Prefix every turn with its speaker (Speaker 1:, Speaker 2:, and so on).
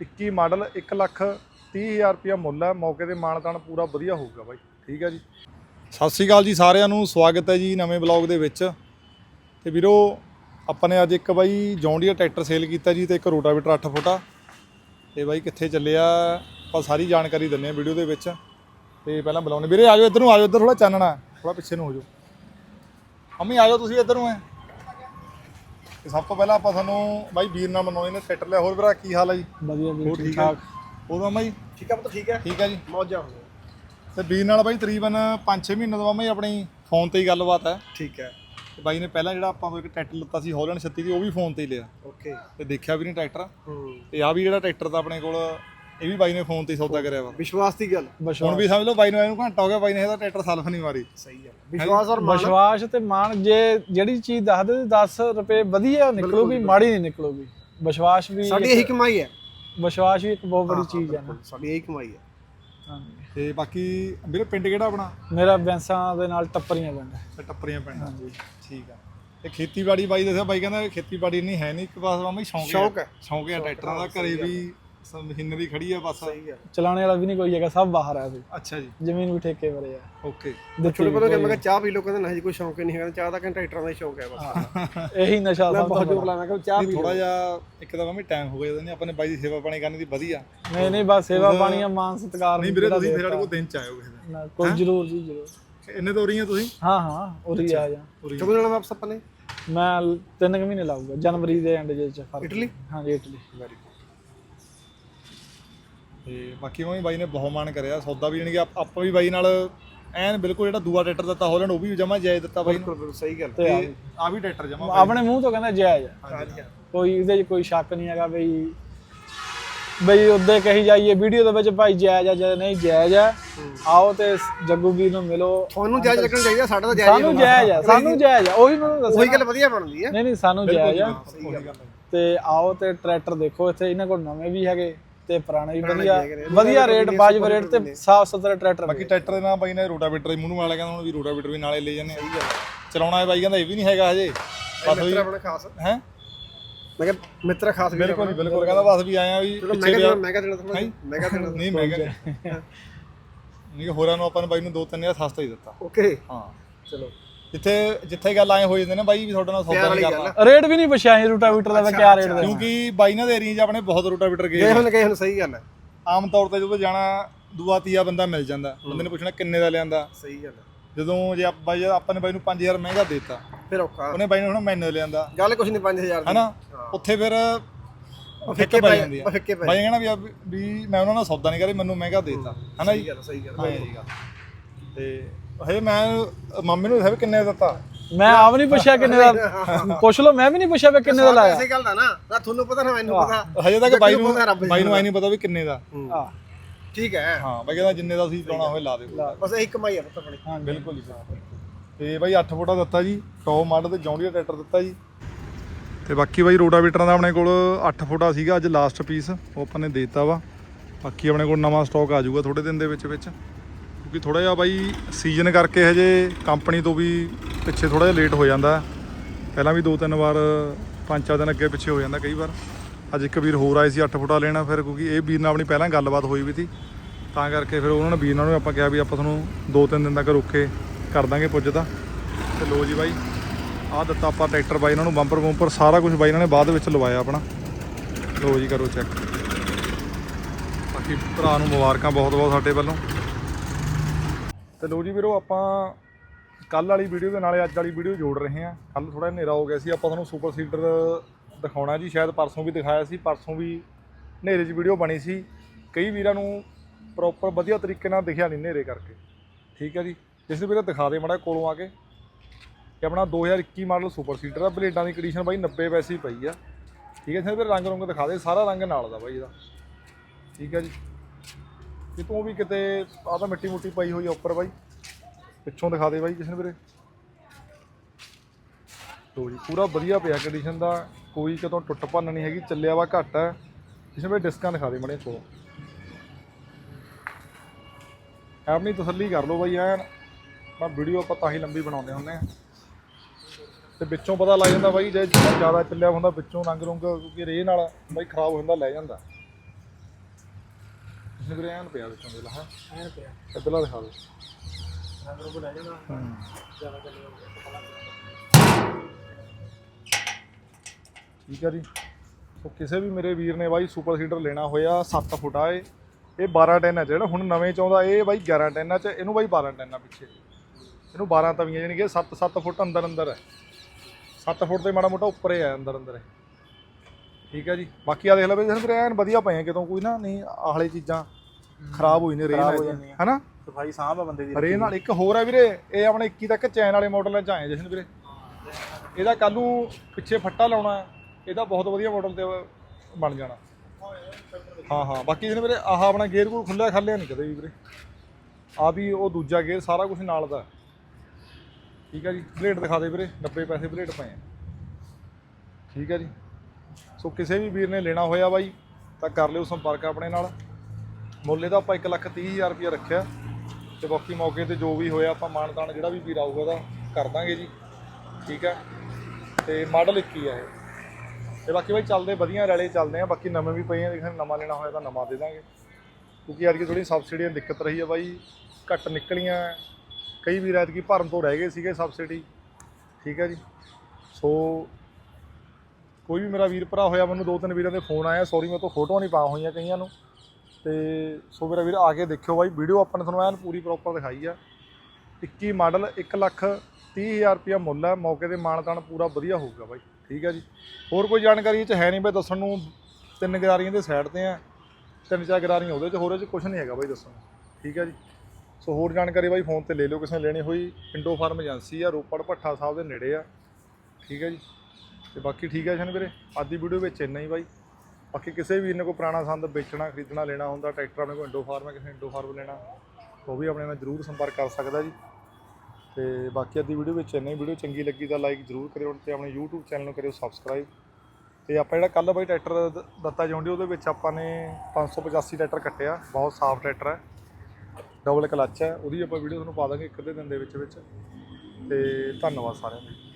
Speaker 1: 21 model 1 lakh 30000 ਰੁਪਇਆ ਮੁੱਲ ਹੈ। ਮੌਕੇ ਤੇ ਮਾਨਤਾਨ ਪੂਰਾ ਵਧੀਆ ਹੋਊਗਾ ਬਾਈ। ਠੀਕ ਹੈ ਜੀ। ਸਤਿ ਸ਼੍ਰੀ ਅਕਾਲ ਜੀ ਸਾਰਿਆਂ ਨੂੰ। ਸਵਾਗਤ ਹੈ ਜੀ ਨਵੇਂ ਬਲੌਗ ਦੇ ਵਿੱਚ। ਤੇ ਵੀਰੋ, ਆਪਾਂ ਨੇ ਅੱਜ ਇੱਕ ਬਾਈ ਜੌਂਡੀਆ ਟਰੈਕਟਰ ਸੇਲ ਕੀਤਾ ਜੀ ਤੇ ਇੱਕ ਰੋਟਾਵੇਟਰ 8 ਫੁੱਟਾ ਤੇ ਬਾਈ ਕਿੱਥੇ ਚੱਲਿਆ ਆਪਾਂ ਸਾਰੀ ਜਾਣਕਾਰੀ ਦਿੰਨੇ ਆ ਵੀਡੀਓ ਦੇ ਵਿੱਚ। ਤੇ ਪਹਿਲਾਂ ਬੁਲਾਉਣੇ ਵੀਰੇ ਆਜੋ ਇੱਧਰ ਨੂੰ ਆਜੋ ਇੱਧਰ ਥੋੜਾ ਚਾਨਣਾ ਥੋੜਾ ਪਿੱਛੇ ਨੂੰ ਹੋ ਜਾਓ। ਅੰਮੀ ਆਜੋ ਤੁਸੀਂ ਇੱਧਰ ਨੂੰ ਐ। ਤੇ ਸਭ ਤੋਂ ਪਹਿਲਾਂ ਆਪਾਂ ਤੁਹਾਨੂੰ ਬਾਈ ਵੀਰ ਨਾਲ ਮਨਾਉਣੇ ਨੇ ਟਰੈਕਟਰ ਲਿਆ। ਹੋਰ ਵੀਰਾ ਕੀ ਹਾਲ ਹੈ ਜੀ?
Speaker 2: ਵਧੀਆ
Speaker 1: ਹੋਰ ਠੀਕ ਹੈ ਉਹਦਾ ਬਾਈ
Speaker 2: ਠੀਕ ਆ ਪੁੱਤ ਠੀਕ ਹੈ
Speaker 1: ਠੀਕ ਹੈ ਜੀ।
Speaker 2: ਮੌਜਾਂ ਹੋ
Speaker 1: ਤੇ ਵੀਰ ਨਾਲ ਬਾਈ ਤਕਰੀਬਨ 5-6 ਮਹੀਨੇ ਤੋਂ ਬਾਅਦ ਆਪਣੀ ਫੋਨ ਤੇ ਹੀ ਗੱਲਬਾਤ ਹੈ
Speaker 2: ਠੀਕ ਹੈ
Speaker 1: ਤੇ ਬਾਈ ਨੇ ਪਹਿਲਾਂ ਜਿਹੜਾ ਆਪਾਂ ਤੋਂ ਇੱਕ ਟਰੈਕਟਰ ਲਿੱਤਾ ਸੀ ਹੌਲੈਂਡ 36 ਦੀ ਉਹ ਵੀ ਫੋਨ ਤੇ ਹੀ ਲਿਆ।
Speaker 2: ਓਕੇ।
Speaker 1: ਤੇ ਦੇਖਿਆ ਵੀ ਨਹੀਂ ਟਰੈਕਟਰ।
Speaker 2: ਹੂੰ।
Speaker 1: ਤੇ ਆ ਵੀ ਜਿਹੜਾ ਟਰੈਕਟਰ ਤਾਂ ਆਪਣੇ ਕੋਲ ਇਹ ਵੀ ਬਾਈ ਨੇ ਫੋਨ ਤੇ ਹੀ ਸੌਦਾ ਕਰਿਆ ਵਾ।
Speaker 2: ਵਿਸ਼ਵਾਸ ਦੀ ਗੱਲ।
Speaker 1: ਹੁਣ ਵੀ ਸਮਝ ਲਓ ਬਾਈ ਨੂੰ ਇਹਨੂੰ ਘੰਟਾ ਹੋ ਗਿਆ ਬਾਈ ਨੇ ਇਹਦਾ ਟਰੈਕਟਰ ਸਲਫ ਨਹੀਂ ਮਾਰੀ।
Speaker 2: ਸਹੀ ਗੱਲ। ਵਿਸ਼ਵਾਸ ਔਰ ਮਾਣ।
Speaker 3: ਵਿਸ਼ਵਾਸ ਤੇ ਮਾਣ ਜੇ ਜਿਹੜੀ ਚੀਜ਼ ਦੱਸਦੇ 10 ਰੁਪਏ ਵਧੀਆ ਨਿਕਲੂਗੀ ਮਾੜੀ ਨਹੀਂ ਨਿਕਲੂਗੀ। ਵਿਸ਼ਵਾਸ ਵੀ
Speaker 2: ਸਾਡੀ ਇਹੀ ਕਮਾਈ ਹੈ।
Speaker 3: ਵਿਸ਼ਵਾਸ ਵੀ ਇੱਕ ਬਹੁਤ ਬੜੀ ਚੀਜ਼ ਹੈ ਨਾ।
Speaker 2: ਸਾਡੀ ਇਹੀ ਕਮਾਈ ਹੈ।
Speaker 3: ਹਾਂਜੀ।
Speaker 1: ਤੇ ਬਾਕੀ ਵੀਰੇ ਪਿੰਡ ਕਿਹੜਾ ਆਪਣਾ?
Speaker 3: ਮੇਰਾ ਬੈਂਸਾਂ ਦੇ ਨਾਲ ਟੱਪਰੀਆਂ ਪਿੰਡ ਹੈ।
Speaker 1: ਤੇ ਟੱਪਰੀਆਂ ਪਿੰਡ। ਠੀਕ ਆ। ਤੇ ਖੇਤੀਬਾੜੀ ਬਾਈ ਦੱਸਿਆ ਬਾਈ ਕਹਿੰਦਾ ਖੇਤੀਬਾੜੀ ਨਹੀਂ ਹੈ ਨਹੀਂ ਇੱਕ ਬਸ ਮਾਮਾ ਸ਼ੌਂਕ
Speaker 2: ਸ਼ੌਂਕ ਹੈ।
Speaker 1: ਸ਼ੌਂਕ ਹੈ ਟਰੈਕਟਰਾਂ ਦਾ ਘਰੇ ਵੀ ਮਸ਼ੀਨਰੀ ਖੜੀ ਆ ਬਸ।
Speaker 2: ਸਹੀ ਹੈ
Speaker 3: ਚਲਾਉਣੇ ਵਾਲਾ ਵੀ ਨਹੀਂ ਕੋਈ ਹੈਗਾ ਸਭ ਬਾਹਰ ਆ ਸੀ
Speaker 1: ਅੱਛਾ ਜੀ।
Speaker 3: ਜ਼ਮੀਨ ਵੀ ਠੇਕੇ ਵਰੇ ਆ।
Speaker 1: ਓਕੇ।
Speaker 2: ਛੋਟੇ ਕੋਲ ਮੈਂ ਕਿਹਾ ਚਾਹ ਪੀ ਲੋ ਕਹਿੰਦੇ ਨਹੀਂ ਜੀ ਕੋਈ ਸ਼ੌਂਕ ਹੀ ਨਹੀਂ ਹੈਗਾ ਚਾਹ ਦਾ ਕਹਿੰਦਾ ਟਰੈਕਟਰਾਂ ਦਾ ਹੀ ਸ਼ੌਂਕ ਹੈ ਬਸ।
Speaker 3: ਇਹੀ ਨਸ਼ਾ ਸਭ ਤੋਂ
Speaker 2: ਬਹੁਤ ਜੋ
Speaker 3: ਬੜਾ।
Speaker 2: ਬੁਲਾਣਾ ਕਿ ਚਾਹ ਪੀ
Speaker 1: ਥੋੜਾ ਜਿਹਾ ਇੱਕ ਤਾਂ ਮੰਮੀ ਟਾਈਮ ਹੋ ਗਿਆ ਇਹਦਾ ਨਹੀਂ ਆਪਾਂ ਨੇ ਬਾਈ ਦੀ ਸੇਵਾ ਪਾਣੀ ਕਰਨੀ ਦੀ ਵਧੀਆ।
Speaker 3: ਨਹੀਂ ਨਹੀਂ ਬਸ ਸੇਵਾ ਪਾਣੀ ਆ ਮਾਨ ਸਤਿਕਾਰ
Speaker 1: ਨਹੀਂ ਵੀਰੇ ਤੁਸੀਂ ਫਿਰ ਸਾਡੇ ਕੋਲ ਦਿਨ ਚ ਆਇਓ ਕਿਸੇ ਦਿਨ।
Speaker 3: ਨਾ, ਕੋਈ ਜ਼ਰੂਰ ਜੀ ਜ਼ਰੂਰ।
Speaker 1: ਇੰਨੇ ਤੋਂ ਰਹੀਆਂ ਤੁਸੀਂ?
Speaker 3: ਹਾਂ ਹਾਂ ਉਰੀ ਆ ਜਾ।
Speaker 2: ਚੁੱਕ ਲੈਣਾ ਵਾਪਸ ਆਪਾਂ ਨੇ?
Speaker 3: ਮੈਂ ਤਿੰਨ ਕੁ ਮਹੀਨੇ ਲਾਊਗਾ ਜਨਵਰੀ ਦੇ ਐਂਡ ਜੇ ਚ ਫ਼ਰਕ
Speaker 2: ਇਟਲੀ?
Speaker 3: ਹਾਂਜੀ ਇਟਲੀ।
Speaker 1: ਵੈਰੀ ਤੇ ਬਾਕੀ ਉਹ ਵੀ ਬਾਈ ਨੇ ਬਹੁਤ ਮਾਣ ਕਰਿਆ ਸੌਦਾ ਵੀ ਜਾਣੀ ਕਿ ਆਪ- ਆਪਾਂ ਵੀ ਬਾਈ ਨਾਲ ਐਨ ਬਿਲਕੁਲ ਜਿਹੜਾ ਦੂਆ ਟਰੈਕਟਰ ਦਿੱਤਾ ਹੋਲੈਂਡ ਉਹ ਵੀ ਜਮਾ ਜਾਇਜ਼ ਦਿੱਤਾ ਬਾਈ ਨੂੰ।
Speaker 2: ਬਿਲਕੁਲ ਸਹੀ ਗੱਲ।
Speaker 3: ਤੇ ਆ
Speaker 1: ਵੀ ਟਰੈਕਟਰ ਜਮਾ
Speaker 3: ਆਪਣੇ ਮੂੰਹ ਤੋਂ ਕਹਿੰਦਾ ਜਾਇਜ਼ ਆ। ਕੋਈ ਇਹਦੇ 'ਚ ਕੋਈ ਸ਼ੱਕ ਨਹੀਂ ਹੈਗਾ ਬਈ ਬਈ ਉਹਦੇ ਕਹੀ ਜਾਈਏ ਵੀਡੀਓ ਦੇ ਵਿੱਚ ਭਾਈ ਜਾਇਜ਼ ਆ ਜਾਂ ਨਹੀਂ ਜਾਇਜ਼ ਆ। ਆਓ ਤੇ ਜੱਗੂ ਵੀਰ ਨੂੰ ਮਿਲੋ।
Speaker 2: ਤੁਹਾਨੂੰ ਜਾਇਜ਼ ਲੱਗਣਾ ਚਾਹੀਦਾ ਸਾਡਾ ਤਾਂ ਜਾਇਜ਼
Speaker 3: ਸਾਨੂੰ ਜਾਇਜ਼ ਆ ਸਾਨੂੰ ਜਾਇਜ਼ ਆ ਉਹੀ ਮੈਨੂੰ ਦੱਸੋ
Speaker 2: ਉਹੀ ਗੱਲ ਵਧੀਆ ਬਣਦੀ ਹੈ
Speaker 3: ਨਹੀਂ ਨਹੀਂ ਸਾਨੂੰ ਜਾਇਜ਼ ਆ।
Speaker 1: ਹੈ।
Speaker 3: ਤੇ ਆਓ ਤੇ ਟਰੈਕਟਰ ਦੇਖੋ ਇੱਥੇ ਇਹਨਾਂ ਕੋਲ ਨਵੇਂ ਵੀ ਹੈਗੇ। ਤੇ ਪੁਰਾਣੇ ਵੀ ਵਧੀਆ। ਵਧੀਆ ਰੇਟ ਬਾਜਬ ਰੇਟ ਤੇ ਸਾਫ਼ ਸੁਥਰਾ ਟਰੈਕਟਰ
Speaker 1: ਬਾਕੀ ਟਰੈਕਟਰ ਦੇ ਨਾਲ ਬਾਈ ਨੇ ਰੋਟਾਵੇਟਰ ਮੂੰਹ ਨੂੰ ਵਾਲਾ ਕਹਿੰਦਾ ਹੁਣ ਵੀ ਰੋਟਾਵੇਟਰ ਵੀ ਨਾਲੇ ਲੈ ਜਾਂਦੇ ਆ। ਚਲਾਉਣਾ ਹੈ ਬਾਈ ਕਹਿੰਦਾ ਇਹ ਵੀ ਨਹੀਂ ਹੈਗਾ ਹਜੇ। ਬਸ ਵੀ
Speaker 2: ਆਪਣਾ ਖਾਸ।
Speaker 1: ਹੈ?
Speaker 2: ਮੈਂ ਕਿਹਾ ਮਿੱਤਰ ਖਾਸ ਵੀ
Speaker 1: ਬਿਲਕੁਲ ਬਿਲਕੁਲ ਕਹਿੰਦਾ ਬਸ ਵੀ ਆਏ ਆ ਵੀ ਪਿੱਛੇ
Speaker 2: ਕਿਹਾ
Speaker 1: ਦੇ
Speaker 2: ਮੈਂ ਕਿਹਾ ਥੋੜਾ ਮੈਂ ਕਿਹਾ ਦੇਣਾ
Speaker 1: ਨਹੀਂ ਮੈਂ ਕਹਿੰਦਾ ਨਹੀਂ ਹੋਰਾਂ ਨੂੰ ਆਪਾਂ ਨੇ ਬਾਈ ਨੂੰ ਦੋ ਤਿੰਨ ਹਜ਼ਾਰ ਸਸਤਾ ਹੀ ਦਿੱਤਾ।
Speaker 2: ਓਕੇ।
Speaker 1: ਹਾਂ।
Speaker 2: ਚਲੋ।
Speaker 1: ਜਿੱਥੇ ਜਿੱਥੇ ਗੱਲ ਆਏ ਹੋ ਜਾਂਦੇ ਨੇ ਬਾਈ ਵੀ ਤੁਹਾਡੇ ਨਾਲ ਸੌਦਾ ਨਹੀਂ ਕਰਨਾ।
Speaker 3: ਰੇਟ ਵੀ ਨਹੀਂ ਪੁੱਛਿਆ ਸੀ ਰੂਟਾਵੀਟਰ ਦਾ ਕਿਆ ਰੇਟ ਦੇਣਾ।
Speaker 1: ਕਿਉਂਕਿ ਬਾਈ ਨਾਲ ਦੇ 'ਚ ਆਪਣੇ ਬਹੁਤ ਰੋਟਾਵੇਟਰ ਗਏ
Speaker 2: ਗਏ ਹੁਣ ਗਏ ਹੁਣ ਸਹੀ ਗੱਲ ਹੈ
Speaker 1: ਆਮ ਤੌਰ ਤੇ ਜਦੋਂ ਜਾਣਾ ਦੂਆ ਤੀਆ ਬੰਦਾ ਮਿਲ ਜਾਂਦਾ। ਬੰਦੇ ਨੇ ਪੁੱਛਣਾ ਕਿੰਨੇ ਦਾ ਲਿਆਂਦਾ।
Speaker 2: ਸਹੀ ਗੱਲ ਹੈ
Speaker 1: ਜਦੋਂ ਜੇ ਆਪਾਂ ਬਾਈ ਆਪਾਂ ਨੇ ਬਾਈ ਨੂੰ 5000 ਮਹਿੰਗਾ ਦੇਤਾ
Speaker 2: ਫਿਰ ਔਖਾ।
Speaker 1: ਉਹਨੇ ਬਾਈ ਨੇ ਹੁਣ ਮਹੀਨੇ ਲਿਆਂਦਾ।
Speaker 2: ਗੱਲ ਕੁਛ ਨਹੀਂ 5000 ਦੀ।
Speaker 1: ਹਨਾ? ਉੱਥੇ ਫਿਰ ਫਿੱਕੇ ਪੈ ਜਾਂਦੀ ਆ।
Speaker 2: ਫਿੱਕੇ ਪੈ
Speaker 1: ਬਾਈ ਕਹਿਣਾ ਵੀ ਆ ਵੀ- ਮੈਂ ਉਹਨਾਂ ਨਾਲ ਸੌਦਾ ਨਹੀਂ ਕਰੀ ਮੈਨੂੰ ਮਹਿੰਗਾ ਦੇਤਾ। ਹਨਾ ਜੀ?
Speaker 2: ਸਹੀ ਗੱਲ ਸਹੀ ਗੱਲ
Speaker 1: ਹਾਂ ਜੀ। ਗੱਲ ਤੇ ਹਜੇ ਮੈਂ ਮੰਮੀ ਨੂੰ ਦੱਸਿਆ ਵੀ ਕਿੰਨੇ ਦਾ ਦਿੱਤਾ?
Speaker 3: ਮੈਂ ਆਪ ਨਹੀਂ ਪੁੱਛਿਆ ਕਿੰਨੇ ਦਾ। ਪੁੱਛ ਲਓ ਮੈਂ ਵੀ ਨਹੀਂ ਪੁੱਛਿਆ ਵੀ ਕਿੰਨੇ ਦਾ ਲਾਇਆ।
Speaker 2: ਐਸੀ ਗੱਲ ਦਾ ਨਾ ਨਾ ਤੁਹਾਨੂੰ ਪਤਾ ਨਾ ਮੈਨੂੰ ਪਤਾ।
Speaker 1: ਹਜੇ ਤੱਕ ਬਾਈ ਨੂੰ ਬਾਈ ਨੂੰ ਆਈ ਨਹੀਂ ਪਤਾ ਵੀ ਕਿੰਨੇ ਦਾ।
Speaker 3: ਆ
Speaker 2: ਠੀਕ ਹੈ।
Speaker 1: ਹਾਂ ਬਾਈ ਕਹਿੰਦਾ ਜਿੰਨੇ ਦਾ ਤੁਸੀਂ ਲਾਉਣਾ ਹੋਵੇ ਲਾ ਦਿਓ।
Speaker 2: ਬਸ ਇਹੀ ਕਮਾਈ ਹੈ ਪੁੱਤ ਆਪਣੀ।
Speaker 3: ਹਾਂ
Speaker 1: ਬਿਲਕੁਲ ਜੀ। ਤੇ ਬਾਈ 8 ਫੁੱਟਾ ਦਿੱਤਾ ਜੀ ਟੌਪ ਮਾਡਲ ਤੇ ਜੌਂਡੀਆ ਟਰੈਕਟਰ ਦਿੱਤਾ ਜੀ। ਤੇ ਬਾਕੀ ਬਾਈ ਰੋਟਾਵੇਟਰਾਂ ਦਾ ਆਪਣੇ ਕੋਲ 8 ਫੁੱਟਾ ਸੀਗਾ ਅੱਜ ਲਾਸਟ ਪੀਸ ਉਹ ਆਪਾਂ ਨੇ ਦੇਤਾ ਵਾ। ਬਾਕੀ ਆਪਣੇ ਕੋਲ ਨਵਾਂ ਸਟਾਕ ਆ ਜਾਊਗਾ ਥੋੜੇ ਦਿਨ ਦੇ ਵਿੱਚ ਵਿੱਚ। ਕਿਉਂਕਿ ਥੋੜਾ ਜਿਹਾ ਬਾਈ ਸੀਜ਼ਨ ਕਰਕੇ ਹਜੇ ਕੰਪਨੀ ਤੋਂ ਵੀ ਪਿੱਛੇ ਥੋੜਾ ਜਿਹਾ ਲੇਟ ਹੋ ਜਾਂਦਾ। ਪਹਿਲਾਂ ਵੀ ਦੋ ਤਿੰਨ ਵਾਰ, ਪੰਜ ਚਾਰ ਦਿਨ ਅੱਗੇ ਪਿੱਛੇ ਹੋ ਜਾਂਦਾ ਕਈ ਵਾਰ। ਅੱਜ ਇੱਕ ਵੀਰ ਹੋਰ ਆਏ ਸੀ 8 ਫੁੱਟਾ ਲੈਣਾ, ਫਿਰ ਕਿਉਂਕਿ ਇਹ ਵੀਰ ਨਾਲ ਆਪਣੀ ਪਹਿਲਾਂ ਗੱਲਬਾਤ ਹੋਈ ਵੀ ਸੀ। ਤਾਂ ਕਰਕੇ ਫਿਰ ਉਹਨਾਂ ਨੇ ਵੀਰ ਨਾਲ ਨੂੰ ਆਪਾਂ ਕਿਹਾ ਵੀ ਆਪਾਂ ਤੁਹਾਨੂੰ ਦੋ ਤਿੰਨ ਦਿਨ ਤੱਕ ਰੁੱਕ ਕਰ ਦਾਂਗੇ ਪੁੱਜਦਾ ਤੇ। ਲੋ ਜੀ ਬਾਈ, ਆਹ ਦਿੱਤਾ ਆਪਾਂ ਟਰੈਕਟਰ ਬਾਈ ਇਹਨਾਂ ਨੂੰ ਬੰਪਰ ਬੰਪਰ ਸਾਰਾ ਕੁਝ ਬਾਈ ਇਹਨਾਂ ਨੇ ਬਾਅਦ ਵਿੱਚ ਲਵਾਇਆ ਆਪਣਾ। ਲੋ ਜੀ ਕਰੋ ਚੈੱਕ ਬਾਕੀ ਭਰਾ ਨੂੰ ਮੁਬਾਰਕਾਂ ਬਹੁਤ ਬਹੁਤ ਸਾਡੇ ਵੱਲੋਂ। ਤੇ ਲੋ ਜੀ ਵੀਰੋ, ਆਪਾਂ ਕੱਲ ਵਾਲੀ ਵੀਡੀਓ ਦੇ ਨਾਲੇ ਅੱਜ ਵਾਲੀ ਵੀਡੀਓ ਜੋੜ ਰਹੇ ਹਾਂ। ਕੱਲ ਥੋੜਾ ਹਨੇਰਾ ਹੋ ਗਿਆ ਸੀ, ਆਪਾਂ ਤੁਹਾਨੂੰ ਸੁਪਰ ਸੀਡਰ ਦਿਖਾਉਣਾ ਜੀ। ਸ਼ਾਇਦ ਪਰਸੋਂ ਵੀ ਦਿਖਾਇਆ ਸੀ, ਪਰਸੋਂ ਵੀ ਹਨੇਰੇ 'ਚ ਵੀਡੀਓ ਬਣੀ ਸੀ। ਕਈ ਵੀਰਾਂ ਨੂੰ ਪ੍ਰੋਪਰ ਵਧੀਆ ਤਰੀਕੇ ਨਾਲ ਦਿਖਿਆ ਨਹੀਂ ਹਨੇਰੇ ਕਰਕੇ। ਠੀਕ ਹੈ ਜੀ? ਜਿਸ ਵੀਰੇ ਦਿਖਾ ਦੇ ਮੜਾ ਕੋਲੋਂ ਆ ਕੇ ਇਹ ਆਪਣਾ 2021 ਮਾਡਲ ਸੁਪਰ ਸੀਡਰ ਆ। ਬਲੇਡਾਂ ਦੀ ਕੰਡੀਸ਼ਨ ਬਾਈ 90 ਪੈਸੇ ਹੀ ਪਈ ਆ। ਠੀਕ ਹੈ ਸਿਰ ਰੰਗ ਰੰਗ ਦਿਖਾ ਦੇ, ਸਾਰਾ ਰੰਗ ਨਾਲ ਦਾ ਬਾਈ ਇਹਦਾ। ਠੀਕ ਹੈ ਜੀ? ਕਿਤੋਂ ਵੀ ਕਿਤੇ ਆ ਤਾਂ ਮਿੱਟੀ ਮੁੱਟੀ ਪਈ ਹੋਈ ਆ ਉੱਪਰ ਬਾਈ। ਪਿੱਛੋਂ ਦਿਖਾ ਦੇ ਬਾਈ ਜਿਸਨ ਵੀਰੇ। ਲੋ ਜੀ, ਪੂਰਾ ਵਧੀਆ ਪਿਆ ਕੰਡੀਸ਼ਨ ਦਾ। ਕੋਈ ਕਿਤੋਂ ਟੁੱਟ ਭੰਨ ਨਹੀਂ ਹੈਗੀ, ਚੱਲਿਆ ਵਾ ਘੱਟ ਹੈ ਕਿਸੇ ਵੀਰੇ ਡਿਸਕਾਂ ਦਿਖਾ ਦੇ ਮੜੇ ਕੋਲੋਂ। ਆਪਣੀ ਤਸੱਲੀ ਕਰ ਲਓ ਬਾਈ, ਐਨ। ਮੈਂ ਵੀਡੀਓ ਆਪਾਂ ਤਾਂ ਹੀ ਲੰਬੀ ਬਣਾਉਂਦੇ ਹੁੰਦੇ ਆ। ਤੇ ਵਿੱਚੋਂ ਪਤਾ ਲੱਗ ਜਾਂਦਾ ਬਾਈ, ਜੇ ਜ਼ਿਆਦਾ ਚੱਲਿਆ ਹੁੰਦਾ, ਵਿੱਚੋਂ ਰੰਗ ਰੁੰਗ ਕਿਉਂਕਿ ਰੇਹ ਨਾਲ ਬਾਈ ਖਰਾਬ ਹੋ ਜਾਂਦਾ ਲੈ ਜਾਂਦਾ। ਇਸ ਵੀਰੇ ਐਨ ਪਿਆ ਵਿੱਚੋਂ ਦੇ ਲਾ ਹੈ?
Speaker 3: ਐਨ ਪਿਆ।
Speaker 1: ਇੱਧਰਲਾ ਦਿਖਾ ਦਿਓ।
Speaker 3: ਰੰਗ ਰੂਪ ਲੈ ਜਾਣਾ।
Speaker 1: ਹੂੰ।
Speaker 3: ਜ਼ਿਆਦਾ ਚੱਲੇ
Speaker 1: ਠੀਕ ਹੈ ਜੀ। ਸੋ ਕਿਸੇ ਵੀ ਮੇਰੇ ਵੀਰ ਨੇ ਬਾਈ ਸੁਪਰ ਸੀਡਰ ਲੈਣਾ ਹੋਇਆ 7 ਫੁੱਟ ਆ ਇਹ। ਇਹ 12 ਟਨ ਹੈ ਜਿਹੜਾ ਹੁਣ ਨਵੇਂ ਚ ਆਉਂਦਾ ਇਹ ਬਾਈ 11 ਟਨ ਆ ਚ ਇਹਨੂੰ ਬਾਈ 12 ਟਨ ਆ ਪਿੱਛੇ। ਇਹਨੂੰ 12 ਤਵੀਆਂ ਜਾਣੀ ਕਿ 7 7 ਫੁੱਟ ਅੰਦਰ ਅੰਦਰ ਹੈ। 7 ਫੁੱਟ ਤੇ ਮਾੜਾ ਮੋਟਾ ਉੱਪਰ ਹੀ ਆ ਅੰਦਰ ਅੰਦਰ। ਠੀਕ ਹੈ ਜੀ। ਬਾਕੀ ਆ ਦੇਖ ਲਓ ਵੀ ਵੀਰੇ ਐਨ ਵਧੀਆ ਪਏ ਆ ਕਿਤੋਂ ਕੋਈ ਨਾ ਨਹੀਂ ਆਹਲੇ ਚੀਜ਼ਾਂ। ਖਰਾਬ ਹੋਈ ਨੇ ਰੇਨ
Speaker 3: ਖਰਾਬ ਹੋ
Speaker 1: ਨਾਲ
Speaker 3: ਜਾਂਦੀਆਂ।
Speaker 1: ਹਨਾ?
Speaker 3: ਸਫ਼ਾਈ ਸਾਂਭ ਆ ਬੰਦੇ ਦੀ
Speaker 1: ਰੇ ਨਾਲ ਇੱਕ ਹੋਰ ਆ ਵੀਰੇ ਇਹ ਆਪਣੇ 21 ਤੱਕ ਚੈਨ ਵਾਲੇ ਮਾਡਲਾਂ ਚ ਆਏ ਜਸ਼ਨ ਵੀਰੇ। ਇਹਦਾ ਕੱਲ ਨੂੰ ਪਿੱਛੇ ਫੱਟਾ ਲਾਉਣਾ ਹੈ, ਇਹਦਾ ਬਹੁਤ ਵਧੀਆ ਮਾਡਲ ਤੇ ਬਣ ਜਾਣਾ। ਹਾਂ ਹਾਂ। ਬਾਕੀ ਇਹਨੇ ਵੀਰੇ ਆਹ ਆਪਣਾ ਗੇਅਰ ਗੂਰ ਖੁੱਲਿਆ ਖਾਲਿਆ ਨਹੀਂ ਕਦੇ ਵੀ ਵੀਰੇ। ਆ ਵੀ ਉਹ ਦੂਜਾ ਗੇਅਰ ਸਾਰਾ ਕੁਝ ਨਾਲ ਦਾ। ਹੈ। ਠੀਕ ਹੈ ਜੀ? ਬਲੇਡ ਦਿਖਾ ਦੇ ਵੀਰੇ 90 ਪੈਸੇ ਬਲੇਡ ਪਏ ਆ। ਠੀਕ ਹੈ ਜੀ? ਸੋ ਕਿਸੇ ਵੀ ਵੀਰ ਨੇ ਲੈਣਾ ਹੋਇਆ ਬਾਈ ਤਾਂ ਕਰ ਲਿਓ ਸੰਪਰਕ ਆਪਣੇ ਨਾਲ। ਮੁੱਲ ਇਹਦਾ ਆਪਾਂ 1 ਲੱਖ 30 ਹਜ਼ਾਰ ਰੁਪਏ ਰੱਖਿਆ ਤੇ ਬਾਕੀ ਮੌਕੇ ਤੇ ਜੋ ਵੀ ਹੋਇਆ ਆਪਾਂ ਮਾਨਦਾਨ ਜਿਹੜਾ ਵੀ ਵੀਰ ਆਊਗਾ ਉਹਦਾ ਕਰ ਦਾਂਗੇ ਜੀ। ਠੀਕ ਹੈ? ਤੇ ਮਾਡਲ 21 ਹੈ ਇਹ। ਤੇ ਬਾਕੀ ਬਾਈ ਚੱਲਦੇ, ਵਧੀਆ ਰੈਲੇ ਚੱਲਦੇ ਆ। ਬਾਕੀ ਨਵੇਂ ਵੀ ਪਏ ਆ ਦੇਖਣ ਨਵਾਂ ਲੈਣਾ ਹੋਇਆ ਤਾਂ ਨਵਾਂ ਦੇ ਦਾਂਗੇ। ਕਿਉਂਕਿ ਯਾਰ ਕਿ ਥੋੜੀ ਸਬਸਿਡੀਆਂ ਦਿੱਕਤ ਰਹੀ ਆ ਬਾਈ। ਘੱਟ ਨਿਕਲੀਆਂ। ਕਈ ਵੀਰ ਐਤਕੀ ਭਰਨ ਤੋਂ ਰਹਿ ਗਏ ਸੀਗੇ ਸਬਸਿਡੀ। ਠੀਕ ਹੈ ਜੀ? ਸੋ ਕੋਈ ਵੀ ਮੇਰਾ ਵੀਰ ਭਰਾ ਹੋਇਆ, ਮੈਨੂੰ ਦੋ ਤਿੰਨ ਵੀਰਾਂ ਦੇ ਫੋਨ ਆਇਆ। ਸੌਰੀ ਮੇਰੇ ਤੋਂ ਫੋਟੋਆਂ ਨਹੀਂ ਪਾ ਹੋਈਆਂ ਕਈਆਂ ਨੂੰ। ਤੇ ਸੋ ਮੇਰਾ ਵੀਰ, ਆ ਕੇ ਦੇਖਿਓ ਬਾਈ, ਵੀਡੀਓ ਆਪਾਂ ਨੇ ਤੁਹਾਨੂੰ ਐਨ ਪੂਰੀ ਪ੍ਰੋਪਰ ਦਿਖਾਈ ਆ। 21 ਮਾਡਲ 1 ਲੱਖ 30 ਹਜ਼ਾਰ ਰੁਪਇਆ ਮੁੱਲ ਹੈ ਮੌਕੇ ਤੇ ਮਾਨਤਾਨ ਪੂਰਾ ਵਧੀਆ ਹੋਊਗਾ ਬਾਈ, ਠੀਕ ਹੈ ਜੀ। ਹੋਰ ਕੋਈ ਜਾਣਕਾਰੀ ਇਹ ਚ ਹੈ ਨਹੀਂ ਬਈ, ਦੱਸਣ ਨੂੰ ਤਿੰਨ ਗਰਾਰੀਆਂ ਦੇ ਸਾਈਡ ਤੇ ਆ, ਤਿੰਨ ਚਾਰ ਗਰਾਰੀਆਂ ਉਹਦੇ ਚ, ਹੋਰ ਇਹ ਚ ਕੁਝ ਨਹੀਂ ਹੈਗਾ ਬਾਈ ਦੱਸਣ ਨੂੰ, ਠੀਕ ਹੈ ਜੀ। ਸੋ ਹੋਰ ਜਾਣਕਾਰੀ ਬਾਈ ਫੋਨ ਤੇ ਲੈ ਲਿਓ ਕਿਸੇ ਨੇ ਲੈਣੀ ਹੋਈ ਇੰਡੋ ਫਾਰਮ ਏਜੰਸੀ ਆ, ਰੋਪੜ ਭੱਠਾ ਸਾਹਿਬ ਦੇ ਨੇੜੇ ਆ, ਠੀਕ ਹੈ ਜੀ। ਤੇ ਬਾਕੀ ਠੀਕ ਹੈ ਜਨ ਵੀਰੇ, ਅੱਜ ਦੀ ਵੀਡੀਓ ਵਿੱਚ ਇੰਨਾ ਹੀ ਬਾਈ। ਬਾਕੀ ਕਿਸੇ ਵੀਰ ਨੇ ਕੋਈ ਪੁਰਾਣਾ ਸੰਦ ਵੇਚਣਾ, ਖਰੀਦਣਾ, ਲੈਣਾ ਹੁੰਦਾ, ਟਰੈਕਟਰ ਆਪਣੇ ਕੋਲ ਇੰਡੋ ਫਾਰਮ ਹੈ, ਕਿਸੇ ਇੰਡੋ ਫਾਰਮ ਲੈਣਾ, ਉਹ ਵੀ ਆਪਣੇ ਨਾਲ ਜਰੂਰ ਸੰਪਰਕ ਕਰ ਸਕਦਾ ਜੀ। ਤੇ ਬਾਕੀ ਅੱਜ ਦੀ ਵੀਡੀਓ ਵਿੱਚ ਇੰਨੀ ਵੀਡੀਓ ਚੰਗੀ ਲੱਗੀ ਤਾਂ ਲਾਈਕ ਜਰੂਰ ਕਰਿਓ ਤੇ ਆਪਣੇ YouTube ਚੈਨਲ ਨੂੰ ਕਰਿਓ ਸਬਸਕ੍ਰਾਈਬ ਤੇ ਆਪਾਂ ਜਿਹੜਾ ਕੱਲ ਬਾਈ ਟਰੈਕਟਰ ਦ- ਦਿੱਤਾ ਜਾਂਦੀ ਉਹਦੇ ਵਿੱਚ ਆਪਾਂ ਨੇ 585 ਟਰੈਕਟਰ ਕੱਟਿਆ, ਬਹੁਤ ਸਾਫ਼ ਟਰੈਕਟਰ ਹੈ। ਡਬਲ ਕਲੱਚ ਹੈ, ਉਹਦੀ ਆਪਾਂ ਵੀਡੀਓ ਤੁਹਾਨੂੰ ਪਾ ਦਾਂਗੇ ਇੱਕ ਅੱਧੇ ਦਿਨ ਦੇ ਵਿੱਚ ਵਿੱਚ। ਤੇ ਧੰਨਵਾਦ ਸਾਰਿਆਂ ਦਾ।